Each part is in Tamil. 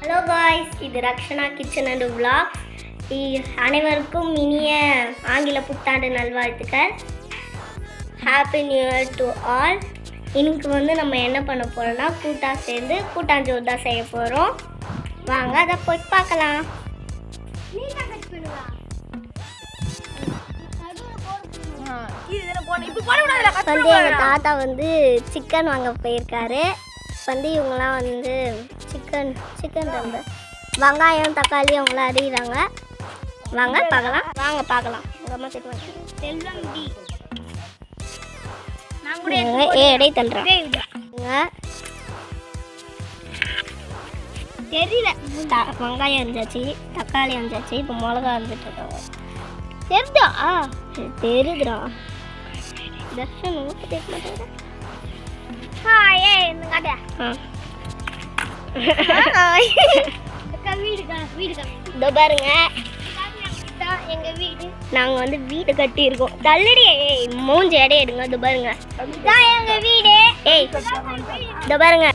ஹலோ காய்ஸ் இது ரக்ஷனா கிச்சன் அண்ட் இ- அனைவருக்கும் இனிய ஆங்கில புத்தாண்டு நல்வாழ்த்துக்கள். Happy new year to all இன்னைக்கு வந்து நம்ம என்ன பண்ண போறோம்னா கூட்டா சேர்ந்து கூட்டாஞ்சோறு தான் செய்ய போகிறோம் வாங்க அதை போய் பார்க்கலாம். வந்து எங்கள் தாத்தா வந்து சிக்கன் வாங்க போயிருக்காரு. வந்து இவங்கெல்லாம் வந்து சிக்கன் சிக்கன் ரொம்ப. வெங்காயம் தக்காளி அவங்களாம் அறிகிறாங்க வாங்க பார்க்கலாம். வாங்க பார்க்கலாம். அம்மா செல்வம் டி. ஏ இடை தள்ளுறேன் தெரியல. வெங்காயம் இருந்துச்சு தக்காளி இருந்துச்சு இப்போ மிளகா இருந்துட்டு இருக்காங்க. தெரியுதா தெரியுதுடா தர்ஷன் ஊற்றி ஹாயே இந்த காட்டியா இதோ பாருங்க. எங்க வீடு? நாங்க வந்து வீடு கட்டி இருக்கோம் தள்ளுடி ஏய் மூஞ்சி எடை எடுங்க இதோ பாருங்க. இதான் எங்க வீடு? ஏய் இதோ பாருங்க.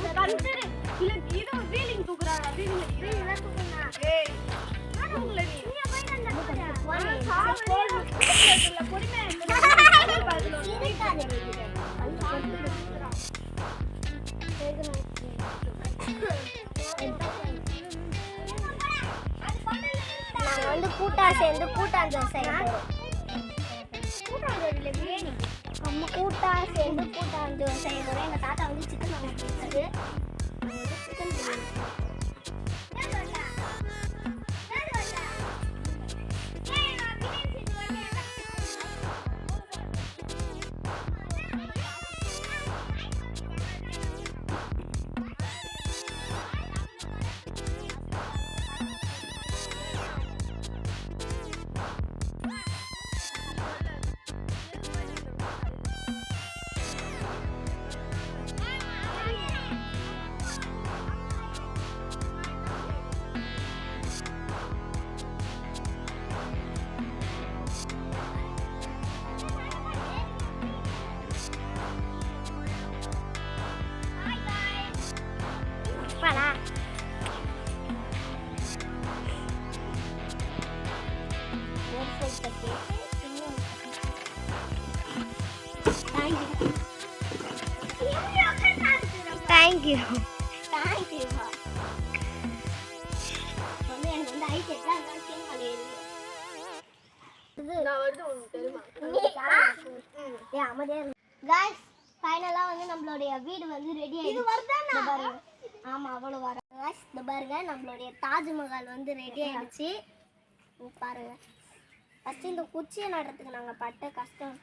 நாங்க வந்து கூட்டா சேர்ந்து கூட்டாஞ்சோறு செய்ய பிரியாணி. நம்ம கூட்டா சேர்ந்து கூட்டாஞ்சோறு செய்ய போறோம் எங்க தாத்தா வந்து சிக்கன் வாங்க தேங்க்யூ தேங்க்யூ காய்ஸ் ஃபைனலாக வந்து நம்மளுடைய வீடு வந்து ரெடி ஆயிடுச்சு. இது பாருங்க. ஆமா அவ்வளோ வர காய்ஸ் இந்த பாருங்க நம்மளுடைய தாஜ்மஹால் வந்து ரெடி ஆயிடுச்சு. இங்க ஃபர்ஸ்ட் இந்த குச்சியை நடுறதுக்கு நாங்க பட்ட கஷ்டம்.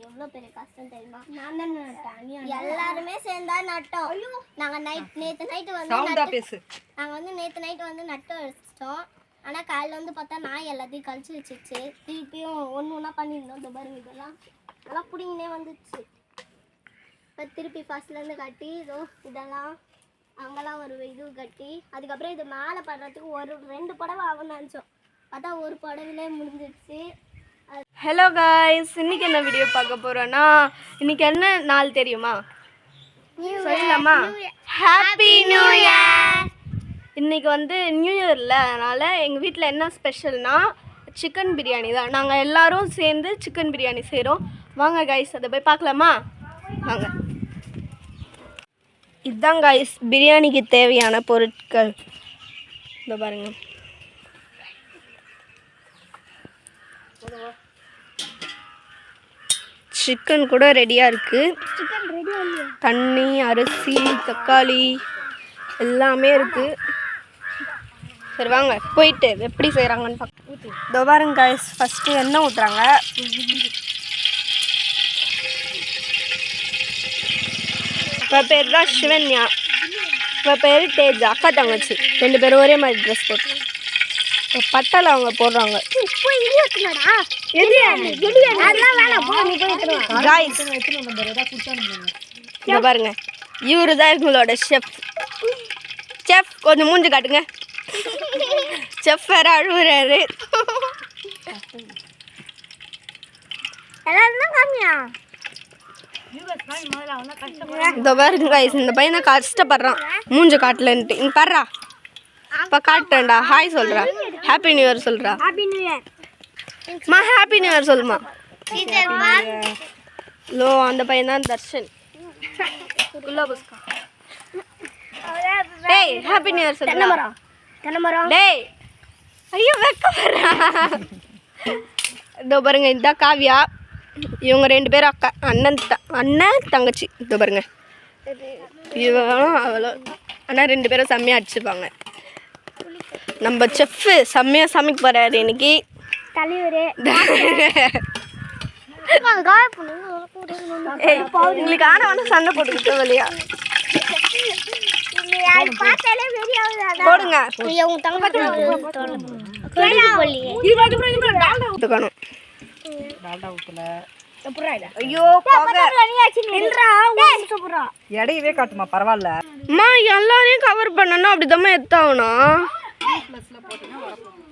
எவ்வளோ பெரிய கஷ்டம் தெரியுமா? நான் தான் நட்டேன் எல்லாருமே சேர்ந்தா நட்டோம். நாங்க நைட் நேத்து நைட்டு வந்து நட்டு- பேசு. நாங்கள் வந்து நேற்று நைட்டு வந்து நட்டு வச்சிட்டோம். ஆனால் காலையில் வந்து பார்த்தா நாய் எல்லாத்தையும் கழிச்சு வச்சிருச்சு. திருப்பியும் ஒன்று ஒன்றா பண்ணியிருந்தோம். இந்த பாருங்க இதெல்லாம். அதெல்லாம் பிடிங்கினே வந்துச்சு. இப்போ திருப்பி ஃபர்ஸ்ட்லேருந்து கட்டி இதோ இதெல்லாம். அங்கெல்லாம் ஒரு இது கட்டி அதுக்கப்புறம் இது மேலே படுறதுக்கு ஒரு ரெண்டு புடவை ஆகும்னு நினச்சோம். பார்த்தா ஒரு புடவையிலே முடிஞ்சிடுச்சு. ஹலோ காய்ஸ் இன்னைக்கு என்ன வீடியோ பார்க்க போறோம்னா இன்னைக்கு என்ன நாள் தெரியுமா? சொல்லலாமா? ஹாப்பி நியூ இயர் இன்னைக்கு வந்து நியூ இயர்ல அதனால எங்கள் வீட்டில் என்ன ஸ்பெஷல்னா சிக்கன் பிரியாணி தான். நாங்கள் எல்லாரும் சேர்ந்து சிக்கன் பிரியாணி செய்கிறோம் வாங்க காய்ஸ் அதை போய் பார்க்கலாமா? வாங்க. இதுதான் காய்ஸ் பிரியாணிக்கு தேவையான பொருட்கள். இந்த பாருங்க. சிக்கன் கூட ரெடியாக இருக்குது தண்ணி அரிசி தக்காளி எல்லாமே இருக்குது சரி வாங்க. போயிட்டு எப்படி செய்கிறாங்கன்னு பார்க்க இதோ பாருங்க காய்ஸ் ஃபஸ்ட்டு எண்ணெய் ஊற்றுறாங்க இப்போ பேர் தான் சிவன்யா. இப்போ பேர் தேஜ். அக்கா தங்கச்சி. ரெண்டு பேரும் ஒரே மாதிரி ட்ரெஸ் போட்டு பட்டலை அவங்க போடுறாங்க. இங்க பாருங்க. இவரு தான் எங்களோட ஷெஃப் செஃப் கொஞ்சம் மூஞ்சி காட்டுங்க. செஃப் வேற அழுவுறாரு. இந்த பாருங்க இந்த பையனை கஷ்டப்படுறான். மூஞ்ச காட்டலன்ட்டு. இங்க பாடுறா இப்போ காட்டுறேன்டா. ஹாய் சொல்கிறா ஹாப்பி நியூ இயர் சொல்கிறா ஹாப்பி நியூ இயர் மா ஹாப்பி நியூ இயர் சொல்லுமா. லோ அந்த பையன் தான் தர்ஷன். டேய் ஹாப்பி நியூ இயர் சொல்லுடா தென்னைமரம் டேய். ஐயோ வெக்க இதோ பாருங்க இதுதான் காவியா. இவங்க ரெண்டு பேரும் அக்கா அண்ணன் த அண்ணன் தங்கச்சி. இதோ பாருங்க. இவளும் அவளும். ஆனால் ரெண்டு பேரும் செம்மையாக அடிச்சுப்பாங்க நம்ம செஃப்பு செம்மையாக சமைக்க போகிறாரு இன்னைக்கு. உங்களுக்கு ஆன வேணா சண்டை போட்டுக்கிட்டு வழியா போடுங்க. எடையவே காட்டுமா பரவாயில்ல. அம்மா எல்லாரையும் கவர் பண்ணணும் அப்படிதாம்மா எத்தாகணும்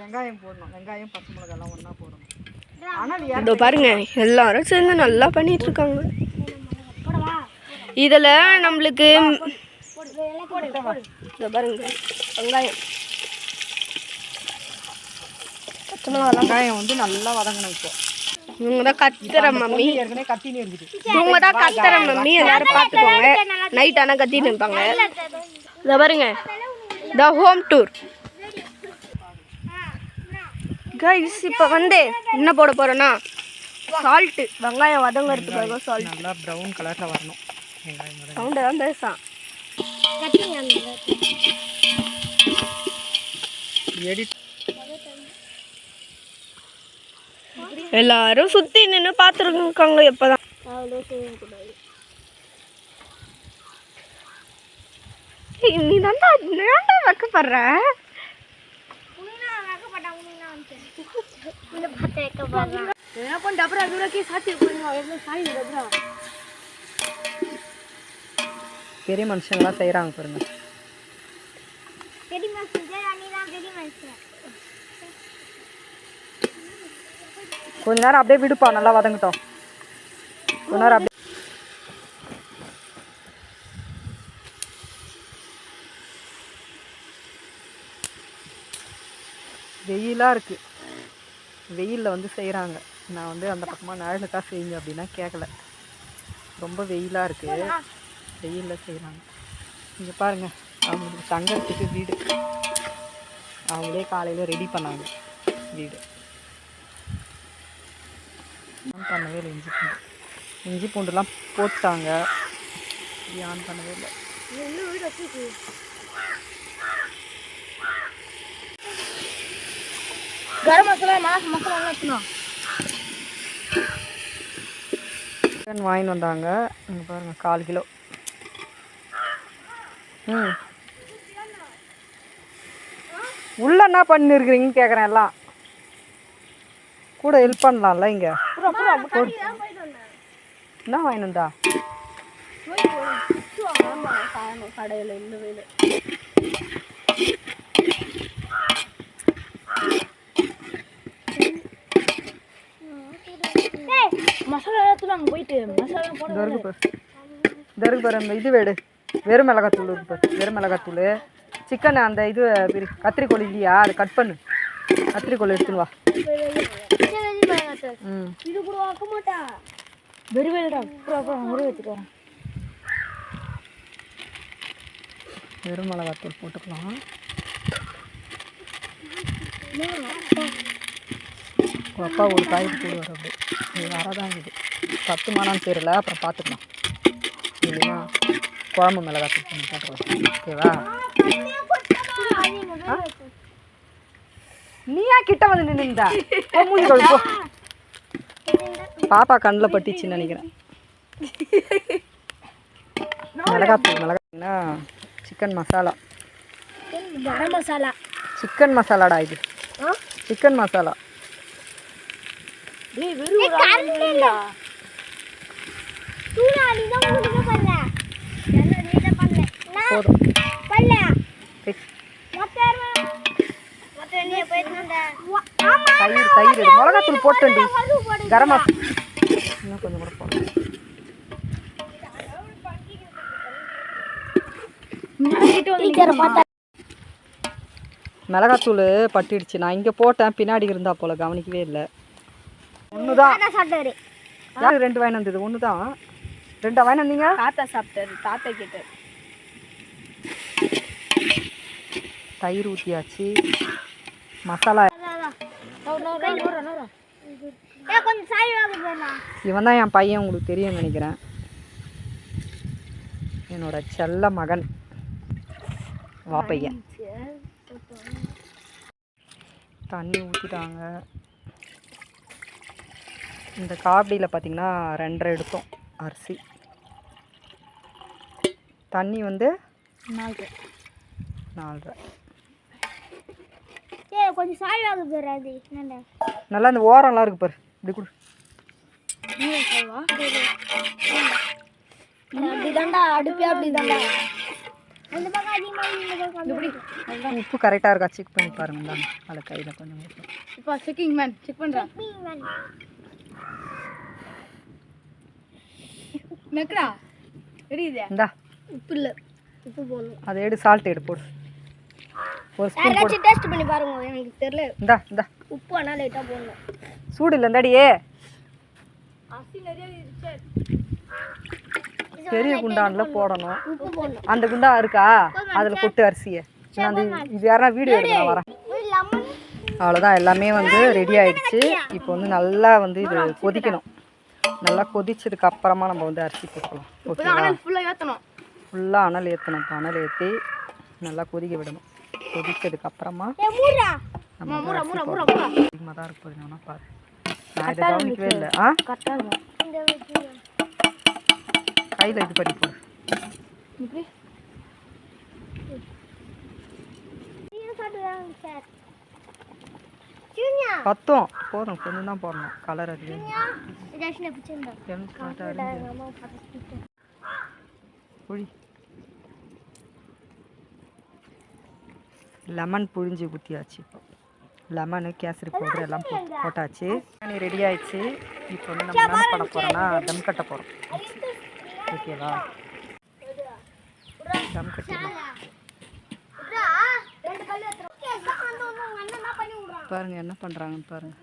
வெங்காயம் போடணும் வெங்காயம் பச்சை மிளகாலாம் ஒன்றா போடணும் ஆனால் இதோ பாருங்க எல்லாரும் சேர்ந்து நல்லா பண்ணிட்டு இருக்காங்க. இதில் நம்மளுக்கு இதோ பாருங்க வெங்காயம். வெங்காயம் வந்து நல்லா வதங்கணும் இப்போ. இவங்க தான் கத்துற மம்மி. இவங்க தான் கத்துற மம்மி. எல்லாரும் பார்த்துக்கோங்க. நைட் ஆனால் கத்திட்டு இருப்பாங்க. இதோ பாருங்க. த ஹோம் டூர் கைஸ் இப்போ வந்து என்ன போட போறோன்னா சால்ட்டு வெங்காயம் வதங்கறதுக்காக சால்ட் நல்லா ப்ரௌன் கலரில் வரணும். சவுண்டை தான் பேசான். எடிட் எல்லாரும் சுத்தி நின்று பார்த்துருக்காங்க எப்பதான் ஏய், நீ தான்டா ஏன்டா வைக்கப்படுற பெரிய மனுஷங்களாம் செய்கிறாங்க பாருங்க கொஞ்ச நேரம் அப்படியே விடுப்பா நல்லா வதங்கட்டும். கொஞ்ச நேரம் அப்படியே வெயிலாக இருக்குது வெயிலில் வந்து செய்கிறாங்க நான் வந்து அந்த பக்கமாக நிழலுக்காக செய்யுங்க அப்படின்னா கேட்கல ரொம்ப வெயிலாக இருக்குது வெயிலில் செய்கிறாங்க இங்கே பாருங்கள் அவங்களுக்கு தங்கறதுக்கு வீடு. அவங்களே காலையில் ரெடி பண்ணாங்க வீடு. ஆன் பண்ணவே இல்லை இஞ்சி பூண்டு. இஞ்சி பூண்டுலாம் போட்டாங்க. இது ஆன் பண்ணவே இல்லை. கரம் மசாலா மாஸ் மசாலா சிக்கன் வாங்கிட்டு வந்தாங்க. இங்கே பாருங்கள் கால் கிலோ. ம். உள்ள என்ன பண்ணிருக்கிறீங்கன்னு கேட்குறேன் எல்லாம். கூட ஹெல்ப் பண்ணலாம்ல இங்கே. என்ன வாங்கிட்டு வந்தா கடையில் இந்த வேலை மசாலா எடுத்துட்டு அங்கே போயிட்டு மசாலா போட பாரு இந்த அந்த இது வேடு வெறும் மிளகாத்தூள் இருக்கு பாரு வெறும் மிளகாத்தூள் சிக்கன் அந்த இது கத்திரிக்கோள் இல்லையா அது கட் பண்ணு. கத்திரிக்கோள் எடுத்துன்னு வா இது கூட வைக்க மாட்டா. வெறும் வேலைடா அப்புறம் அப்புறம் முறை வச்சுட்டு வரேன் வெறும் மிளகாத்தூள் போட்டுக்கலாம். அப்பா ஒரு காய்க்கு போடுவார் அப்படி. இது வரதான் இது. சத்துமானான்னு தெரியல அப்புறம் பார்த்துக்கலாம் இல்லையா? குழம்பு மிளகாத்தூள் பண்ணி போட்டுக்கலாம். ஓகேவா? நீ ஏன் கிட்ட வந்து நின்னுந்தா போ மூஞ்சி பாப்பா கண்ணில் பட்டுச்சுன்னு நினைக்கிறேன். மிளகாத்தூள் மிளகாத்தூள்னா சிக்கன் மசாலா கரம் மசாலா. சிக்கன் மசாலாடா இது. சிக்கன் மசாலா டேய் வெறும் தூணா நீ தான் உங்களுக்கு பண்ணல என்ன நீ தான் பண்ணல நான் போதும் பண்ணல ஃபிக்ஸ். மொத்தம் மொத்தம் நீ போயிட்டு ஆமா தயிர் தயிர். மிளகாத்தூள் போட்டேன்டி கரம். இன்னும் கொஞ்சம் கூட போடணும் மிளகாத்தூள் பட்டிடுச்சு. நான் இங்கே போட்டேன். பின்னாடி இருந்தா போல. கவனிக்கவே இல்லை. ஒன்று தான் ரெண்டு வாயின் வந்தது? ஒன்று தான் ரெண்டா வாயின் வந்தீங்க? தாத்தா சாப்பிட்டாரு. தாத்தா கேட்டாரு. தயிர் ஊற்றியாச்சு மசாலா. இவன் தான் என் பையன் உங்களுக்கு தெரியும்னு நினைக்கிறேன். என்னோட செல்ல மகன். வா பையன். தண்ணி ஊற்றிட்டாங்க இந்த காபடியில் பார்த்தீங்கன்னா ரெண்டரை எடுத்தோம் அரிசி. தண்ணி வந்து நாலரை. ஏ கொஞ்சம் சாய் வாங்க போயிடாது என்னண்டா நல்லா இந்த ஓரம்லாம் இருக்கு பாரு. இப்படி கொடு. அப்படிதான்டா அடுப்பே அப்படிதான்டா. அந்த பக்கம் அதிகமாக உப்பு கரெக்டாக இருக்கா? செக் பண்ணி பாருங்க இந்தாங்க. அதில் கையில் கொஞ்சம். இப்போ செக்கிங் மேன் செக் பண்ணுறேன் நெக்ரா தெரியுதே இந்தா. உப்பு இல்லை. உப்பு போடணும் அதை எடு சால்ட் எடு போடு. ஒரு ஸ்பூன் போடு. டேஸ்ட் பண்ணி பாருங்க எனக்கு தெரியல. இந்தா இந்தா. உப்பு ஆனால் லைட்டாக போடணும். சூடு இல்லை இந்தாடியே பெரிய குண்டானில் போடணும். உப்பு போடணும். அந்த குண்டா இருக்கா? அதில் கொட்டு அரிசியை. நான் இது யாரா வீடியோ எடுக்க வரேன். லெமன். அவ்வளோதான் எல்லாமே வந்து ரெடி ஆயிடுச்சு. இப்போ வந்து நல்லா வந்து இது கொதிக்கணும். நல்லா கொதிச்சதுக்கு அப்புறமா நம்ம வந்து அரிசி போட்டுக்கலாம். ஓகேவா? ஃபுல்லாக ஏற்றணும் ஃபுல்லாக அனல் ஏற்றணும் இப்போ அனல் ஏற்றி நல்லா கொதிக்க விடணும். கொதிச்சதுக்கு அப்புறமா அதிகமாக தான் இருக்கு பாரு நான் இதை கவனிக்கவே இல்லை. ஆ? கையில் இது பண்ணி போடு. பத்தும். போதும் கொஞ்சம் தான் போடணும். கலர் அது. இதாச்சும் பிடிச்சிருந்தா எனக்கு காட்ட அரிஞ்சு அம்மா பார்த்து புளி லெமன் புழிஞ்சு ஊற்றியாச்சு இப்போ லெமனு கேசரி பவுடர் எல்லாம் போட்டு போட்டாச்சு. பிரியாணி ரெடி ஆயிடுச்சு. இப்போ வந்து நம்ம என்ன பண்ண போகிறோம்னா தம் கட்ட போகிறோம் ஓகேவா தம் கட்டிடலாம். பாருங்க என்ன பண்ணுறாங்கன்னு பாருங்க.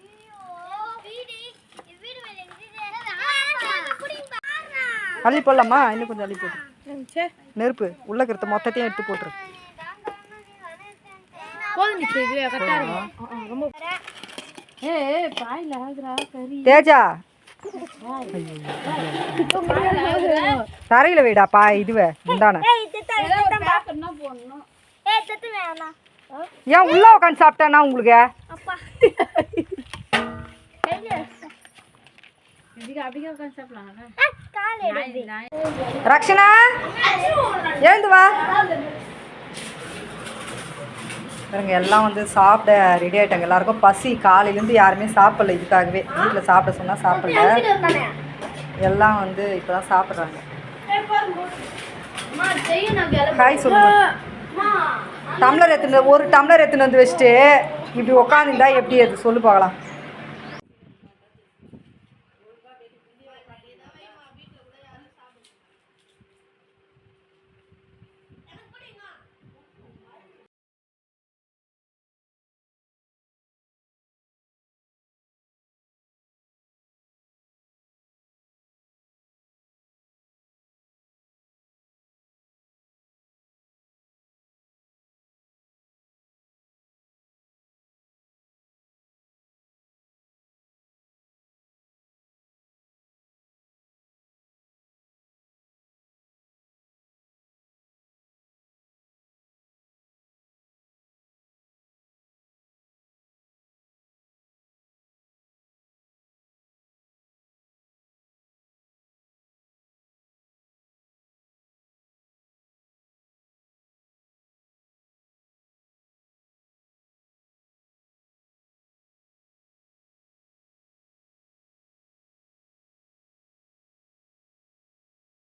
அள்ளி போடலாமா? இன்னும் கொஞ்சம் அள்ளி போட்டு நெருப்பு உள்ள இருக்கிறத மொத்தத்தையும் எடுத்து போட்டுரு. போதும் நிச்சயம் இது கரெக்டாக இருக்கும். ரொம்ப ஏ பாயில் ஆகுறா கறி. தேஜா. தரையில் வைடாப்பா இதுவே உண்டான போடணும். ஏய் செத்து வேணாம் ஏன் உள்ள உட்காந்து சாப்பிட்டேன்னா உங்களுக்கு? ரக்ஷனா? எழுந்து வா. பாருங்க எல்லாம் வந்து சாப்பிட ரெடி ஆயிட்டாங்க. எல்லாருக்கும் பசி காலையிலேருந்து யாருமே சாப்பிடல இதுக்காகவே. வீட்டில் சாப்பிட சொன்னால் சாப்பிடல. எல்லாம் வந்து இப்போ தான் சாப்பிட்றாங்க ஹாய் சொல்லுங்க. டம்ளர் எடுத்துன்னு ஒரு டம்ளர் எடுத்துன்னு வந்து வச்சுட்டு இப்படி உட்காந்துருந்தா எப்படி அது? சொல்லு பார்க்கலாம்.